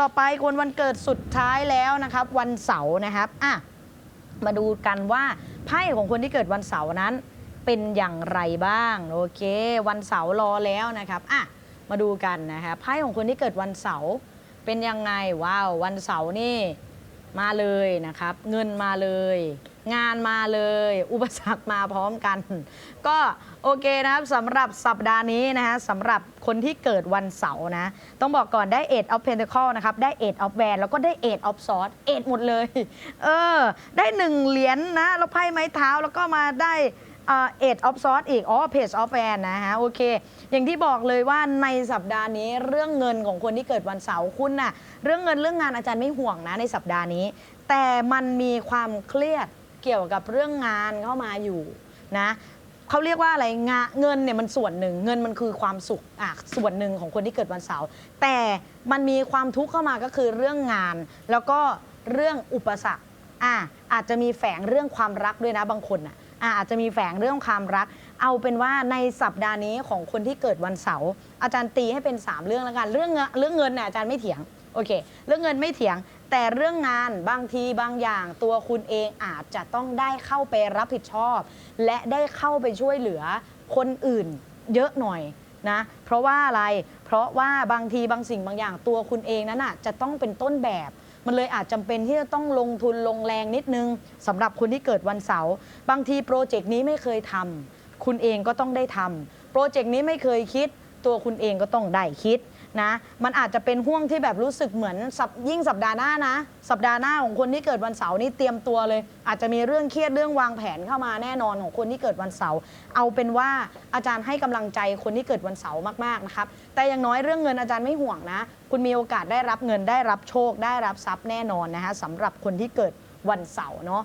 ต่อไปคนวันเกิดสุดท้ายแล้วนะครับ วันเสาร์นะครับอะมาดูกันว่าไพ่ของคนที่เกิดวันเสาร์นั้น เป็นอย่างไรบ้างโอเค วันเสาร์รอแล้วนะครับอะมาดูกันนะครับไพ่ของคนที่เกิดวันเสาร์เป็นยังไงว้าววันเสาร์นี่ มาเลยนะครับ เงินมาเลย งานมาเลย อุปสรรคมาพร้อมกัน ก็โอเคนะครับสำหรับสัปดาห์นี้นะฮะสำหรับคนที่เกิดวันเสาร์นะ ต้องบอกก่อนได้เอ็ดออฟเพนเทคอลนะครับ ได้เอ็ดออฟแวนแล้วก็ได้เอ็ดออฟซอสเอ็ดหมดเลย เออ ได้หนึ่งเหรียญนะแล้วไพ่ไม้เท้าแล้วก็มาได้ เอ็ดออฟซอสอีก อ๋อเพจออฟแวนนะฮะ โอเค อย่างที่บอกเลยว่าในสัปดาห์นี้เรื่องเงินของคนที่เกิดวันเสาร์คุณน่ะ เรื่องเงินเรื่องงานอาจารย์ไม่ห่วงนะในสัปดาห์นี้ แต่มันมีความเครียดเกี่ยวกับเรื่องงานเข้ามาอยู่นะเขาเรียกว่าอะไรงาเงินเนี่ยมันส่วนหนึ่งเงินมันคือความสุขอะส่วนหนึ่งของคนที่เกิดวันเสาร์แต่มันมีความทุกข์เข้ามาก็คือเรื่องงาน แล้วก็เรื่องอุปสรรคอะอาจจะมีแฝงเรื่องความรักด้วยนะบางคนอะ อาจจะมีแฝงเรื่องความรัก เอาเป็นว่าในสัปดาห์นี้ของคนที่เกิดวันเสาร์อาจารย์ตีให้เป็น 3 เรื่องแล้วกันเรื่องเงินเรื่องเงินเนี่ยอาจารย์ไม่เถียงโอเค เรื่องเงินไม่เถียง แต่เรื่องงานบางทีบางอย่าง ตัวคุณเองอาจจะต้องได้เข้าไปรับผิดชอบ และได้เข้าไปช่วยเหลือคนอื่นเยอะหน่อยนะเพราะว่าอะไรเพราะว่าบางทีบางสิ่งบางอย่างตัวคุณเองนั้นน่ะจะต้องเป็นต้นแบบ มันเลยอาจจำเป็นที่จะต้องลงทุนลงแรงนิดนึงสำหรับคนที่เกิดวันเสาร์บางทีโปรเจกต์นี้ไม่เคยทำคุณเองก็ต้องได้ทำโปรเจกต์นี้ไม่เคยคิด ตัวคุณเองก็ต้องได้คิด นะ มันอาจจะเป็นห่วงที่แบบรู้สึกเหมือนสัปยิ่งสัปดาห์หน้านะ สัปดาห์หน้าของคนที่เกิดวันเสาร์นี่เตรียมตัวเลย อาจจะมีเรื่องเครียดเรื่องวางแผนเข้ามาแน่นอนของคนที่เกิดวันเสาร์เอาเป็นว่าอาจารย์ให้กำลังใจคนที่เกิดวันเสาร์มากๆนะครับแต่อย่างน้อยเรื่องเงินอาจารย์ไม่ห่วงนะ คุณมีโอกาสได้รับเงินได้รับโชค ได้รับทรัพย์แน่นอนนะคะสำหรับคนที่เกิดวันเสาร์เนาะ